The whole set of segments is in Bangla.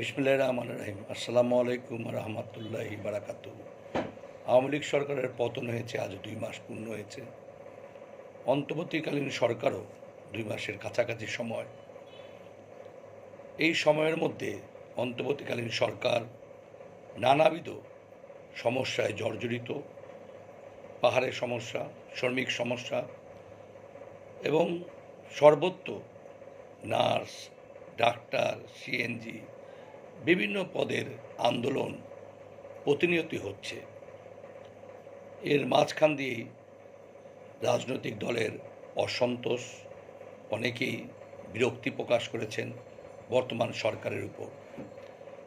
বিসমুল্লাহ আসসালামু আলাইকুম রহমতুল্লাহি বারাকাত আওয়ামী লীগ সরকারের পতন হয়েছে আজ দুই মাস পূর্ণ হয়েছে। অন্তর্বর্তীকালীন সরকারও দুই মাসের কাছাকাছি সময়। এই সময়ের মধ্যে অন্তর্বর্তীকালীন সরকার নানাবিধ সমস্যায় জর্জরিত, পাহাড়ের সমস্যা, শ্রমিক সমস্যা এবং সর্বত্র নার্স, ডাক্তার, সিএনজি বিভিন্ন পদের আন্দোলন প্রতিনিয়তই হচ্ছে। এর মাঝখান দিয়েই রাজনৈতিক দলের অসন্তোষ অনেকেই বিরক্তি প্রকাশ করেছেন বর্তমান সরকারের উপর।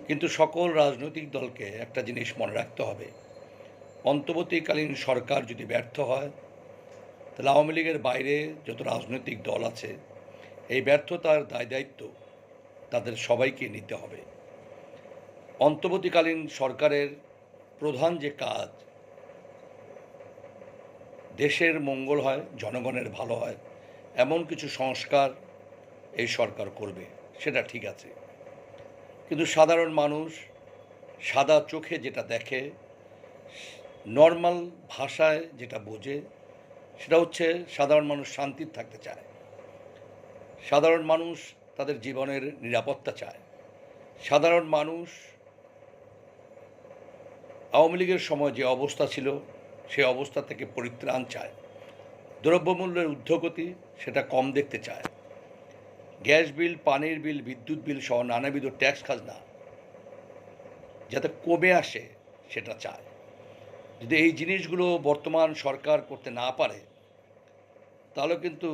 কিন্তু সকল রাজনৈতিক দলকে একটা জিনিস মনে রাখতে হবে, অন্তর্বর্তীকালীন সরকার যদি ব্যর্থ হয়, তাহলে আওয়ামী লীগের বাইরে যত রাজনৈতিক দল আছে, এই ব্যর্থতার দায় দায়িত্ব তাদের সবাইকে নিতে হবে। অন্তর্বর্তীকালীন সরকারের প্রধান যে কাজ, দেশের মঙ্গল হয়, জনগণের ভালো হয়, এমন কিছু সংস্কার এই সরকার করবে, সেটা ঠিক আছে। কিন্তু সাধারণ মানুষ সাদা চোখে যেটা দেখে, নর্মাল ভাষায় যেটা বোঝে, সেটা হচ্ছে সাধারণ মানুষ শান্তির থাকতে চায়। সাধারণ মানুষ তাদের জীবনের নিরাপত্তা চায়। সাধারণ মানুষ আওয়ামী লীগের সময় যে অবস্থা ছিল, সে অবস্থা থেকে পরিত্রাণ চায়। দ্রব্যমূল্যের ঊর্ধ্বগতি সেটা কম দেখতে চায়। গ্যাস বিল, পানির বিল, বিদ্যুৎ বিল সহ নানাবিধ ট্যাক্স খাজনা যাতে কমে আসে, সেটা চায়। যদি এই জিনিসগুলো বর্তমান সরকার করতে না পারে, তাহলে কিন্তু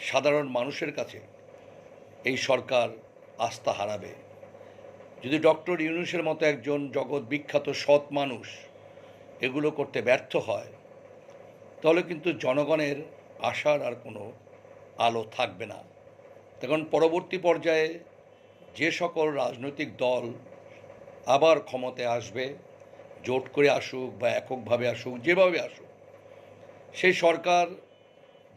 সাধারণ মানুষের কাছে এই সরকার আস্থা হারাবে। যদি ডক্টর ইউনুসের মতো একজন জগৎ বিখ্যাত সৎ মানুষ এগুলো করতে ব্যর্থ হয়, তাহলে কিন্তু জনগণের আশার আর কোনো আলো থাকবে না। তখন পরবর্তী পর্যায়ে যে সকল রাজনৈতিক দল আবার ক্ষমতায় আসবে, জোট করে আসুক বা এককভাবে আসুক, যেভাবে আসুক, সেই সরকার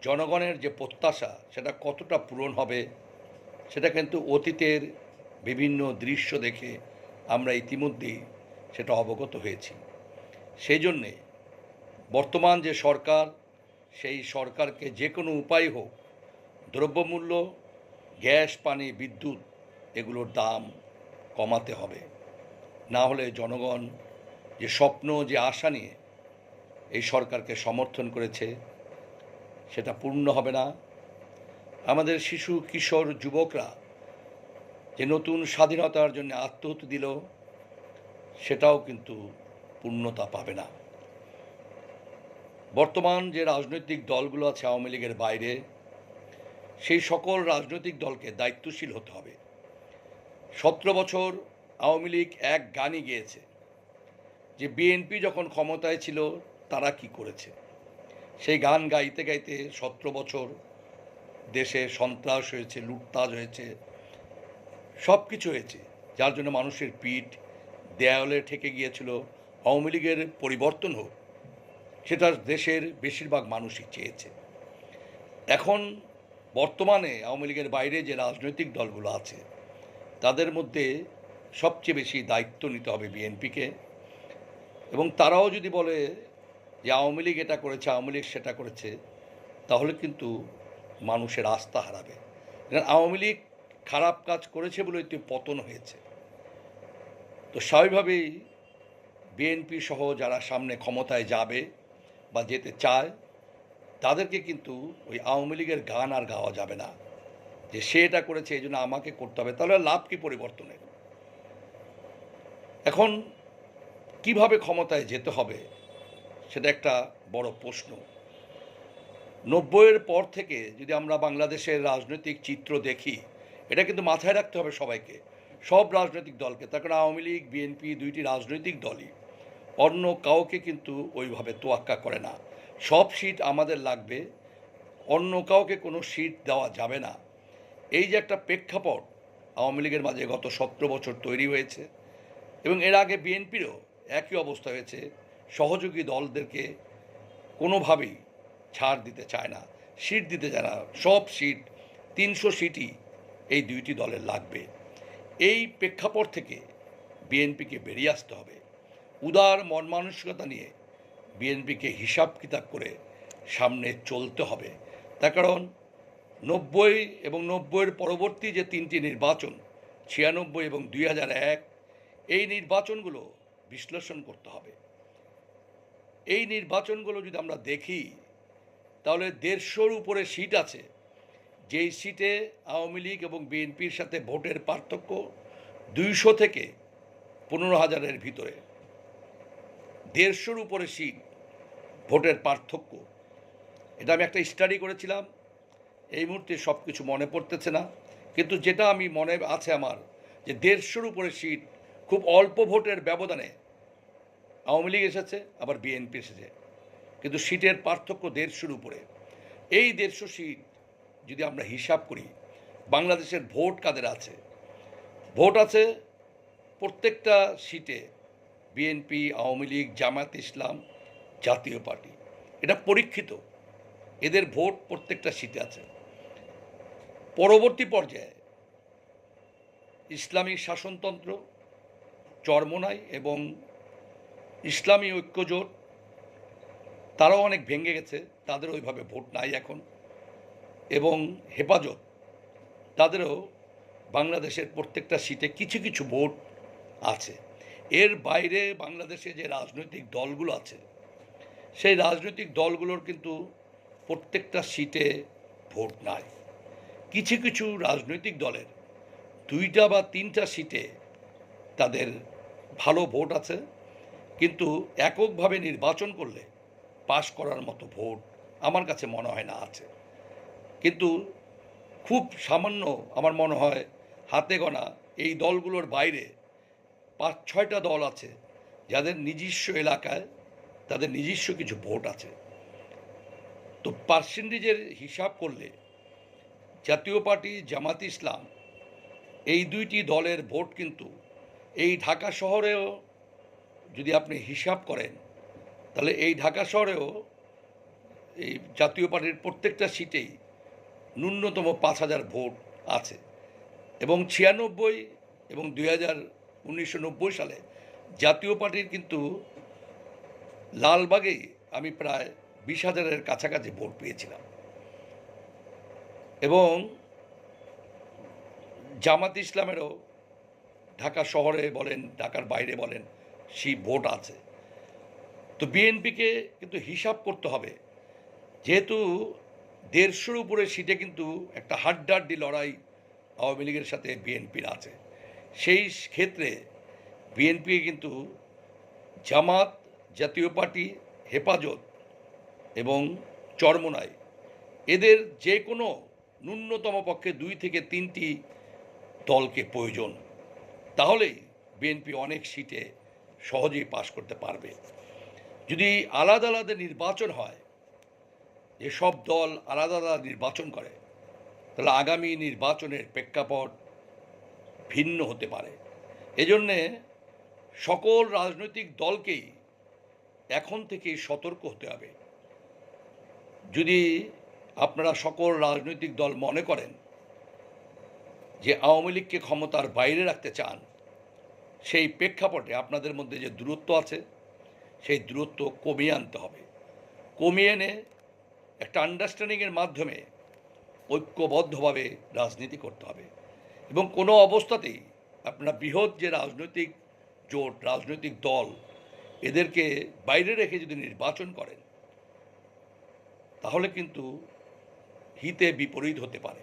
জনগণের যে প্রত্যাশা, সেটা কতটা পূরণ হবে, সেটা কিন্তু অতীতের বিভিন্ন দৃশ্য দেখে আমরা ইতিমধ্যেই সেটা অবগত হয়েছি। সেই জন্যে বর্তমান যে সরকার, সেই সরকারকে যে কোনো উপায় হোক, দ্রব্যমূল্য, গ্যাস, পানি, বিদ্যুৎ এগুলোর দাম কমাতে হবে। না হলে জনগণ যে স্বপ্ন, যে আশা নিয়ে এই সরকারকে সমর্থন করেছে, সেটা পূর্ণ হবে না। আমাদের শিশু, কিশোর, যুবকরা যে নতুন স্বাধীনতার জন্য আত্মহত্যা দিল, সেটাও কিন্তু পূর্ণতা পাবে না। বর্তমান যে রাজনৈতিক দলগুলো আছে আওয়ামী লীগের বাইরে, সেই সকল রাজনৈতিক দলকে দায়িত্বশীল হতে হবে। সতেরো বছর আওয়ামী লীগ এক গানই গেয়েছে। যে বিএনপি যখন ক্ষমতায় ছিল, তারা কি করেছে? সেই গান গাইতে গাইতে সতেরো বছর দেশে সন্ত্রাস হয়েছে, লুটতাজ হয়েছে সব কিছু হয়েছে, যার জন্য মানুষের পিঠ দেয়ালে ঠেকে গিয়েছিল। আওয়ামী লীগের পরিবর্তন হোক, সেটা দেশের বেশিরভাগ মানুষই চেয়েছে। এখন বর্তমানে আওয়ামী লীগের বাইরে যে রাজনৈতিক দলগুলো আছে, তাদের মধ্যে সবচেয়ে বেশি দায়িত্ব নিতে হবে বিএনপিকে। এবং তারাও যদি বলে যে আওয়ামী লীগ এটা করেছে, আওয়ামী লীগ সেটা করেছে, তাহলে কিন্তু মানুষের আস্থা হারাবে। আওয়ামী লীগ খারাপ কাজ করেছে বলে তো পতন হয়েছে। তো স্বাভাবিকভাবেই বিএনপি সহ যারা সামনে ক্ষমতায় যাবে বা যেতে চায়, তাদেরকে কিন্তু ওই আওয়ামী লীগের গান আর গাওয়া যাবে না। যে সে এটা করেছে, এই জন্য আমাকে করতে হবে, তাহলে লাভ কি পরিবর্তনের? এখন কীভাবে ক্ষমতায় যেতে হবে সেটা একটা বড় প্রশ্ন। নব্বইয়ের পর থেকে যদি আমরা বাংলাদেশের রাজনৈতিক চিত্র দেখি এটা কিন্তু মাথায় রাখতে হবে সবাইকে। সব রাজনৈতিক দলকে। তার কারণ আওয়ামী লীগ, বিএনপি দুইটি রাজনৈতিক দলই। অন্য কাউকে কিন্তু ওইভাবে তোয়াক্কা করে না। সব সিট আমাদের লাগবে। অন্য কাউকে কোনো সিট দেওয়া যাবে না। এই যে একটা প্রেক্ষাপট আওয়ামী লীগের মাঝে গত সতেরো বছর তৈরি হয়েছে এবং এর আগে বিএনপিরও একই অবস্থা হয়েছে, সহযোগী দলদেরকে কোনোভাবেই ছাড় দিতে চায় না, সিট দিতে চায় না। সব সিট, তিনশো সিটই এই দুইটি দলের লাগবে। এই প্রেক্ষাপট থেকে বিএনপিকে বেরিয়ে আসতে হবে। উদার মন মানসিকতা নিয়ে বিএনপিকে হিসাব কিতাব করে সামনে চলতে হবে। তার কারণ নব্বই এবং নব্বইয়ের পরবর্তী যে তিনটি নির্বাচন, ছিয়ানব্বই এবং দুই হাজার এক, এই নির্বাচনগুলো বিশ্লেষণ করতে হবে। এই নির্বাচনগুলো যদি আমরা দেখি, তাহলে দেড়শোর উপরে সিট আছে। যেই সিটে আওয়ামী লীগ এবং বিএনপির সাথে ভোটের পার্থক্য দুইশো থেকে পনেরো হাজারের ভিতরে। দেড়শোর উপরে সিট ভোটের পার্থক্য। এটা আমি একটা স্টাডি করেছিলাম। এই মুহূর্তে সব কিছু মনে পড়তেছে না। কিন্তু যেটা আমি মনে আছে আমার, যে দেড়শোর উপরে সিট খুব অল্প ভোটের ব্যবধানে আওয়ামী লীগ এসেছে, আবার বিএনপি এসেছে। কিন্তু সিটের পার্থক্য দেড়শোর উপরে। এই দেড়শো সিট যদি আমরা হিসাব করি, বাংলাদেশের ভোট কাদের আছে? ভোট আছে প্রত্যেকটা সিটে বিএনপি, আওয়ামী লীগ, জামায়াত ইসলাম জাতীয় পার্টি। এটা পরীক্ষিত। এদের ভোট প্রত্যেকটা সিটে আছে। পরবর্তী পর্যায়ে ইসলামী শাসনতন্ত্র চরমোনাই এবং ইসলামী ঐক্যজোট, তারাও অনেক ভেঙে গেছে, তাদের ওইভাবে ভোট নাই এখন। এবং হেফাজত। তাদেরও বাংলাদেশের প্রত্যেকটা সিটে কিছু কিছু ভোট আছে। এর বাইরে বাংলাদেশে যে রাজনৈতিক দলগুলো আছে, সেই রাজনৈতিক দলগুলোর কিন্তু প্রত্যেকটা সিটে ভোট নাই। কিছু কিছু রাজনৈতিক দলের দুইটা বা তিনটা সিটে তাদের ভালো ভোট আছে, কিন্তু এককভাবে নির্বাচন করলে পাশ করার মতো ভোট আমার কাছে মনে হয় না আছে। কিন্তু খুব সামান্য আমার মনে হয় হাতে গোনা এই দলগুলোর বাইরে পাঁচ, ছয়টা দল আছে যাদের নিজস্ব এলাকায় তাদের নিজস্ব কিছু ভোট আছে। তো পার্সেন্টেজের হিসাব করলে জাতীয় পার্টি জামাত ইসলাম এই দুইটি দলের ভোট কিন্তু এই ঢাকা শহরেও যদি আপনি হিসাব করেন, তাহলে এই ঢাকা শহরেও এই জাতীয় পার্টির প্রত্যেকটা সিটেই ন্যূনতম পাঁচ হাজার ভোট আছে। এবং ছিয়ানব্বই এবং দুই হাজার উনিশশো নব্বই সালে জাতীয় পার্টির কিন্তু লালবাগেই আমি প্রায় বিশ হাজারের কাছাকাছি ভোট পেয়েছিলাম। এবং জামাত ইসলামেরও ঢাকা শহরে বলেন, ঢাকার বাইরে বলেন, সেই ভোট আছে। তো বিএনপিকে কিন্তু হিসাব করতে হবে। যেহেতু দেড়শোর উপরে সিটে কিন্তু একটা হাড্ডাহাড্ডি লড়াই আওয়ামী লীগের সাথে বিএনপির আছে। সেই ক্ষেত্রে বিএনপি কিন্তু জামাত, জাতীয় পার্টি, হেফাজত এবং চরমোনাই এদের যে কোনো ন্যূনতম পক্ষে দুই থেকে তিনটি দলকে প্রয়োজন। তাহলেই বিএনপি অনেক সিটে সহজেই পাশ করতে পারবে। যদি আলাদা আলাদা নির্বাচন হয় যে সব দল আলাদা আলাদা নির্বাচন করে, তাহলে আগামী নির্বাচনের প্রেক্ষাপট ভিন্ন হতে পারে। এজন্যে সকল রাজনৈতিক দলকেই এখন থেকেই সতর্ক হতে হবে। যদি আপনারা সকল রাজনৈতিক দল মনে করেন যে আওয়ামী লীগকে ক্ষমতার বাইরে রাখতে চান, সেই প্রেক্ষাপটে আপনাদের মধ্যে যে দূরত্ব আছে, সেই দূরত্ব কমিয়ে আনতে হবে। কমিয়ে এনে একটা আন্ডারস্ট্যান্ডিংয়ের মাধ্যমে ঐক্যবদ্ধভাবে রাজনীতি করতে হবে। এবং কোনো অবস্থাতেই আপনারা বৃহৎ যে রাজনৈতিক জোট, রাজনৈতিক দল, এদেরকে বাইরে রেখে যদি নির্বাচন করেন, তাহলে কিন্তু হিতে বিপরীত হতে পারে।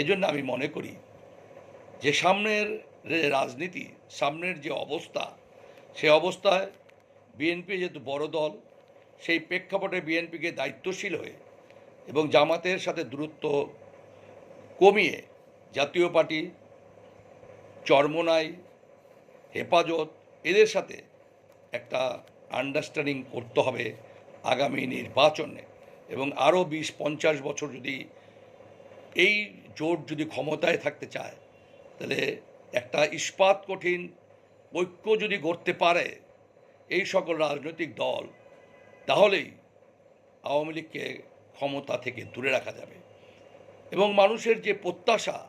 এজন্য আমি মনে করি যে সামনের রাজনীতি, সামনের যে অবস্থা, সে অবস্থায় বিএনপি যেহেতু বড় দল সেই প্রেক্ষাপটে বিএনপিকে দায়িত্বশীল হয়ে এবং জামাতের সাথে দূরত্ব কমিয়ে জাতীয় পার্টি, চরমোনাই, হেফাজত, এদের সাথে একটা আন্ডারস্ট্যান্ডিং করতে হবে আগামী নির্বাচনে। এবং আরও বিশ পঞ্চাশ বছর যদি এই জোট যদি ক্ষমতায় থাকতে চায়, তাহলে একটা ইস্পাত কঠিন ঐক্য যদি গড়তে পারে, এই সকল রাজনৈতিক দল তাহলেই আওয়ামী লীগকে ক্ষমতা থেকে দূরে রাখা যাবে। এবং মানুষের যে প্রত্যাশা,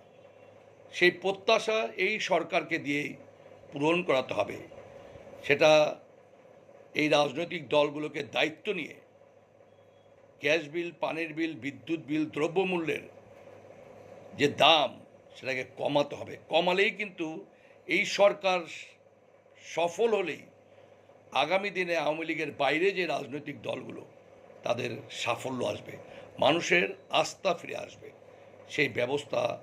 সেই প্রত্যাশা এই সরকারকে দিয়েই পূরণ করাতে হবে। সেটা এই রাজনৈতিক দলগুলোকে দায়িত্ব নিয়ে গ্যাস বিল, পানির বিল, বিদ্যুৎ বিল, দ্রব্যমূল্যের যে দাম, সেটাকে কমাতে হবে। কমালেই কিন্তু এই সরকার সফল হলেই আগামী দিনে আওয়ামী লীগের বাইরে যে রাজনৈতিক দলগুলো, তাদের সাফল্য আসবে, মানুষের আস্থা ফিরে আসবে। সেই ব্যবস্থা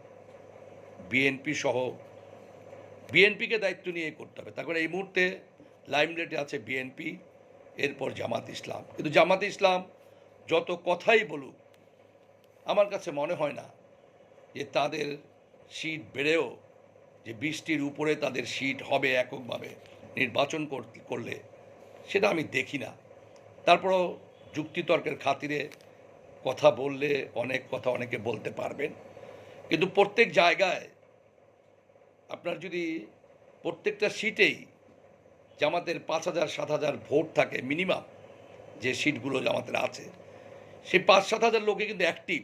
বিএনপি সহ বিএনপিকে দায়িত্ব নিয়ে করতে হবে। তারপরে এই মুহূর্তে লাইমলাইটে আছে বিএনপি, এরপর জামাত ইসলাম। কিন্তু জামাত ইসলাম যত কথাই বলুক, আমার কাছে মনে হয় না যে তাদের সিট বেড়েও, যে বৃষ্টির উপরে তাদের সিট হবে এককভাবে নির্বাচন কর- করলে সেটা আমি দেখি না। তারপরও যুক্তিতর্কের খাতিরে কথা বললে অনেক কথা অনেকে বলতে পারবেন। কিন্তু প্রত্যেক জায়গায় আপনার যদি প্রত্যেকটা সিটেই জামাতের পাঁচ হাজার, সাত হাজার ভোট থাকে মিনিমাম যে সিটগুলো জামাতের আছে, সেই পাঁচ, সাত হাজার লোকে কিন্তু অ্যাক্টিভ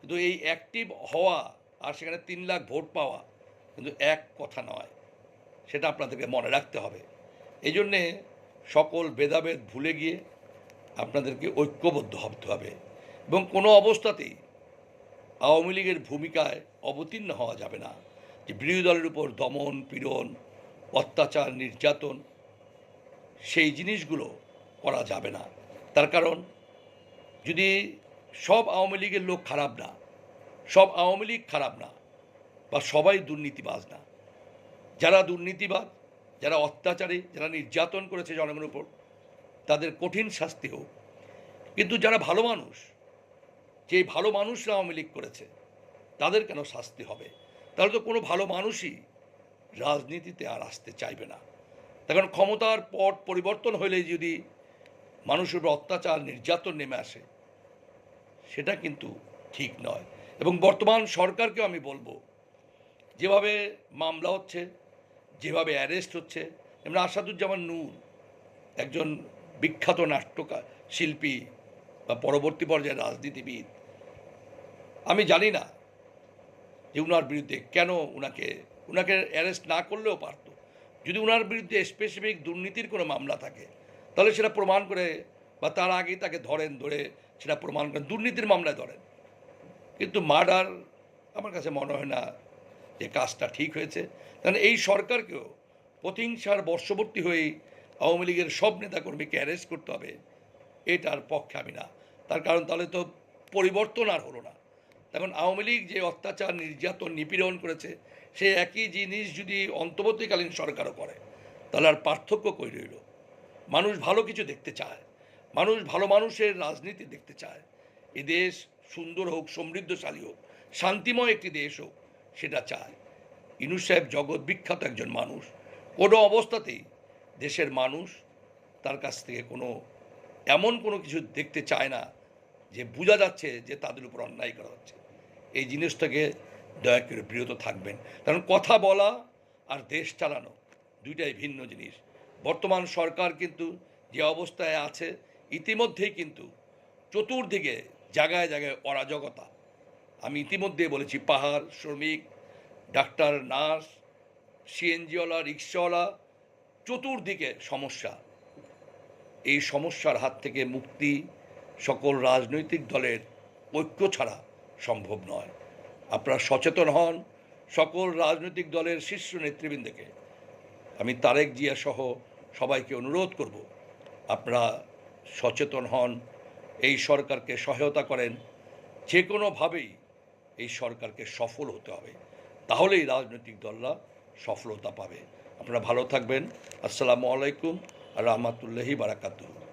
কিন্তু এই অ্যাক্টিভ হওয়া আর সেখানে তিন লাখ ভোট পাওয়া কিন্তু এক কথা নয়। সেটা আপনাদেরকে মনে রাখতে হবে। এই জন্যে সকল ভেদাভেদ ভুলে গিয়ে আপনাদেরকে ঐক্যবদ্ধ হতে হবে এবং কোনো অবস্থাতেই আওয়ামী লীগের ভূমিকায় অবতীর্ণ হওয়া যাবে না যে বিরোধী দলের উপর দমন, পীড়ন, অত্যাচার, নির্যাতন, সেই জিনিসগুলো করা যাবে না। তার কারণ, যদি সব আওয়ামী লীগের লোক খারাপ না, সব আওয়ামী লীগ খারাপ না, বা সবাই দুর্নীতিবাজ না, যারা দুর্নীতিবাজ যারা অত্যাচারী, যারা নির্যাতন করেছে জনগণের উপর, তাদের কঠিন শাস্তি হোক। কিন্তু যারা ভালো মানুষ, যে ভালো মানুষরা আওয়ামী লীগ করেছে, তাদের কেন শাস্তি হবে? তাহলে তো কোনো ভালো মানুষই রাজনীতিতে আর আসতে চাইবে না। তার কারণ ক্ষমতার পট পরিবর্তন হলে যদি মানুষের উপর অত্যাচার, নির্যাতন নেমে আসে, সেটা কিন্তু ঠিক নয়। এবং বর্তমান সরকারকেও আমি বলব, যেভাবে মামলা হচ্ছে যেভাবে অ্যারেস্ট হচ্ছে এমনি আসাদুজ্জামান নূর, একজন বিখ্যাত নাট্যকার, শিল্পী বা পরবর্তী পর্যায়ে রাজনীতিবিদ। আমি জানি না যে উনার বিরুদ্ধে কেন উনাকে উনাকে অ্যারেস্ট না করলেও পারতো। যদি উনার বিরুদ্ধে স্পেসিফিক দুর্নীতির কোনো মামলা থাকে, তাহলে সেটা প্রমাণ করে বা তার আগেই তাকে ধরেন, ধরে সেটা প্রমাণ করেন। দুর্নীতির মামলায় ধরেন। কিন্তু মার্ডার আমার কাছে মনে হয় না যে কাজটা ঠিক হয়েছে কারণ এই সরকারকেও প্রতিহিংসার বর্ষবর্তী হয়েই আওয়ামী লীগের সব নেতাকর্মীকে অ্যারেস্ট করতে হবে, এটার পক্ষে আমি না। তার কারণ তাহলে তো পরিবর্তন আর হলো না। এখন আওয়ামী লীগ যে অত্যাচার, নির্যাতন, নিপীড়ন করেছে সে একই জিনিস যদি অন্তর্বর্তীকালীন সরকারও করে, তাহলে আর পার্থক্য কই রইল? মানুষ ভালো কিছু দেখতে চায়, মানুষ ভালো মানুষের রাজনীতি দেখতে চায়। এ দেশ সুন্দর হোক, সমৃদ্ধশালী হোক, শান্তিময় একটি দেশ হোক সেটা চায়। ইনু সাহেব জগৎ বিখ্যাত একজন মানুষ। কোনো অবস্থাতেই দেশের মানুষ তার কাছ থেকে কোনো, এমন কোনো কিছু দেখতে চায় না যে বোঝা যাচ্ছে যে তাদের উপর অন্যায় করা হচ্ছে। এই জিনিস থেকে দয়া করে বিরত থাকবেন। কারণ কথা বলা আর দেশ চালানো দুইটাই ভিন্ন জিনিস। বর্তমান সরকার কিন্তু যে অবস্থায় আছে, ইতিমধ্যেই কিন্তু চতুর্দিকে জায়গায় জায়গায় অরাজকতা। আমি ইতিমধ্যে বলেছি, পাহাড়, শ্রমিক, ডাক্তার, নার্স, সিএনজিওয়ালা, রিক্সাওয়ালা, চতুর্দিকে সমস্যা। এই সমস্যার হাত থেকে মুক্তি সকল রাজনৈতিক দলের ঐক্য ছাড়া সম্ভব নয়। আপনারা সচেতন হন সকল রাজনৈতিক দলের শীর্ষ নেতৃবৃন্দকে। আমি তারেক জিয়া সহ সবাইকে অনুরোধ করব, আপনারা সচেতন হন, এই সরকারকে সহায়তা করেন। যে কোনোভাবেই এই সরকারকে সফল হতে হবে। তাহলেই রাজনৈতিক দলরা সফলতা পাবে। আপনারা ভালো থাকবেন। আসসালামু আলাইকুম। আর রহমতুল্লাহি বারাকাতুহ।